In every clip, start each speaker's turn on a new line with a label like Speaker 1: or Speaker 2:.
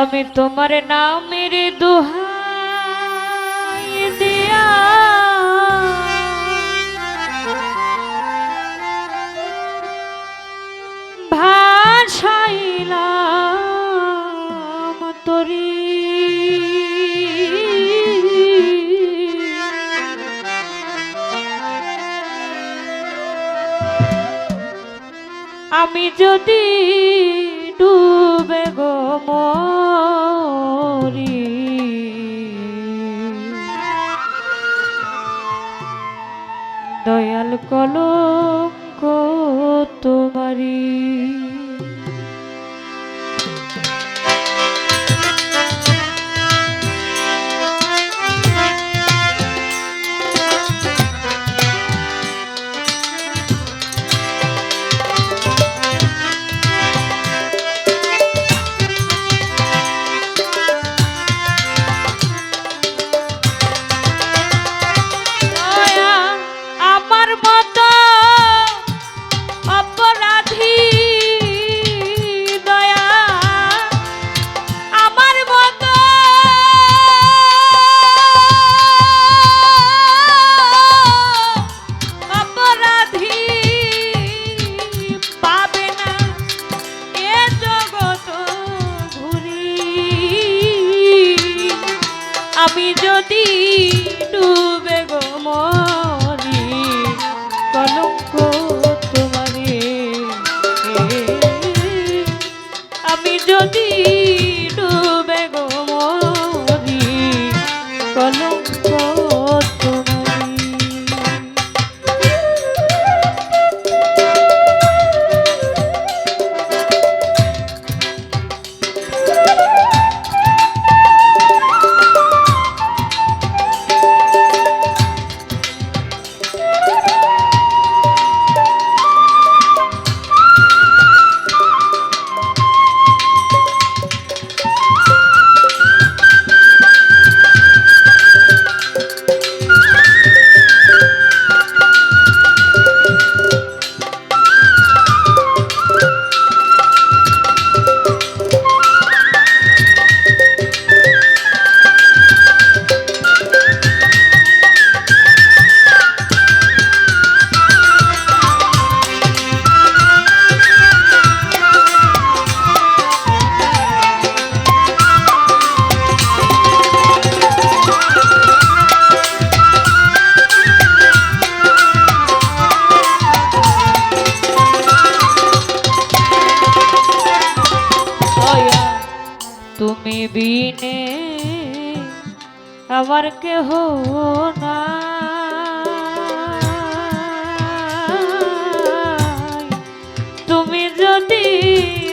Speaker 1: আমি তোমার নামের দোহাই দিয়া। ভাসাইলাম তরি। আমি যদি ডুবে গো মরি। দয়াল কলঙ্ক তোমারি আমি যদি তুমি বিনে আমার কেহ না তুমি যদি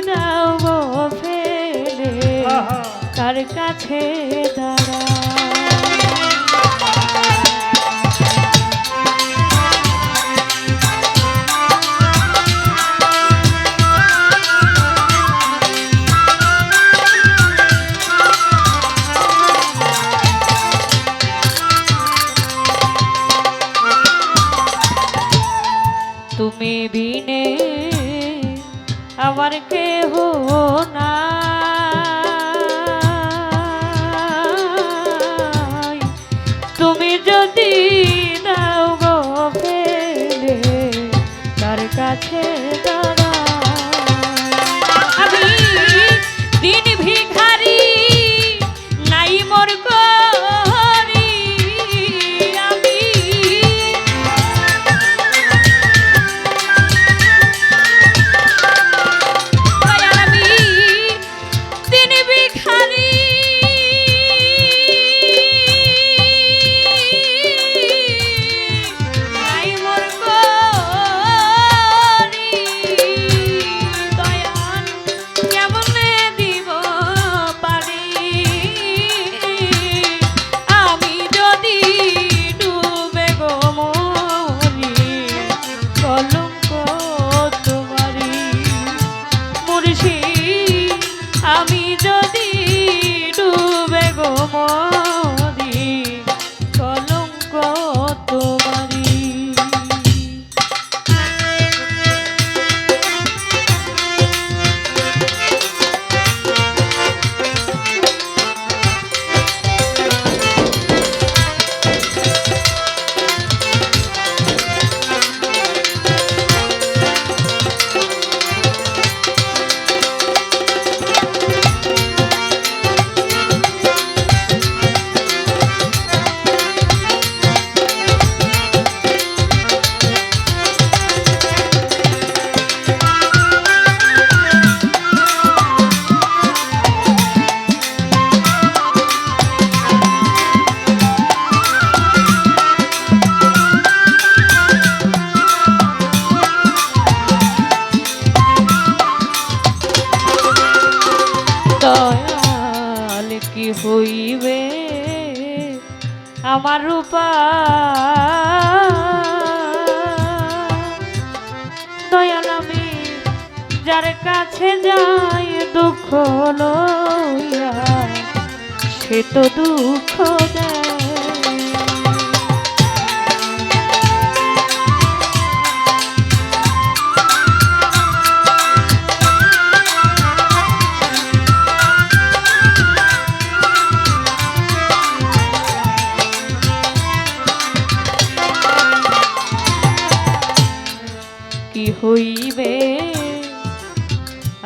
Speaker 1: দাও ফেলে কার কাছে দাঁড়া তুমি বিনে আমার কেহ না মুর্শি আমি যদি ডুবে গো কি হইবে? আমার দয়াল আমি যার কাছে যাই দুঃখ লইয়া সে তো দুঃখ দেয়।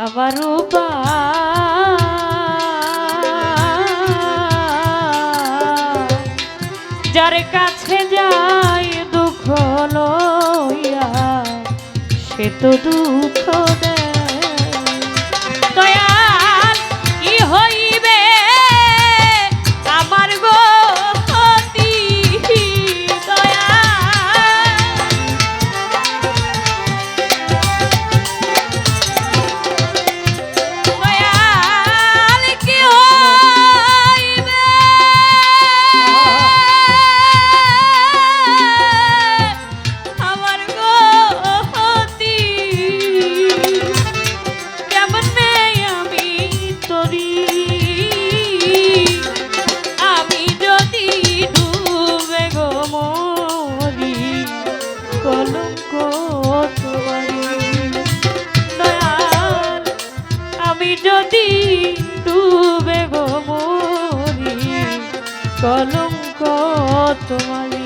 Speaker 1: আবারও পা। যার কাছে যাই দুঃখ লইয়া সে তো দুঃখ কলঙ্ক তোমারই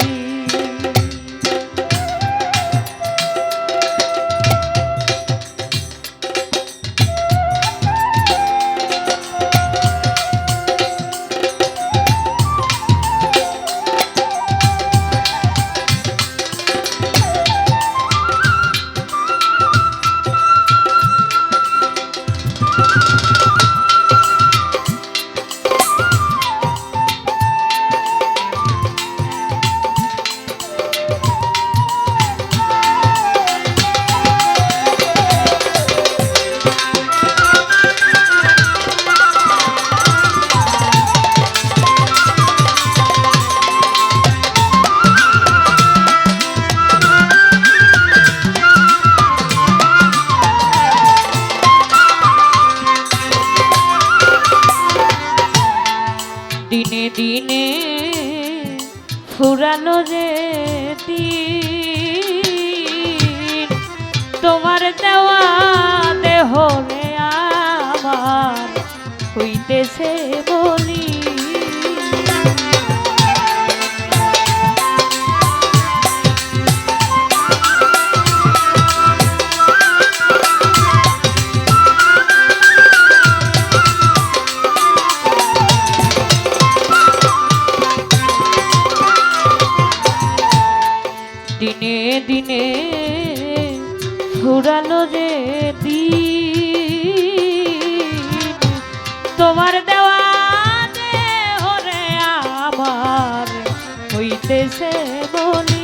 Speaker 1: দেশে বলি।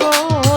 Speaker 1: before.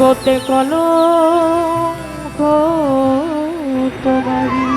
Speaker 1: জগতে কলঙ্ক তোমারি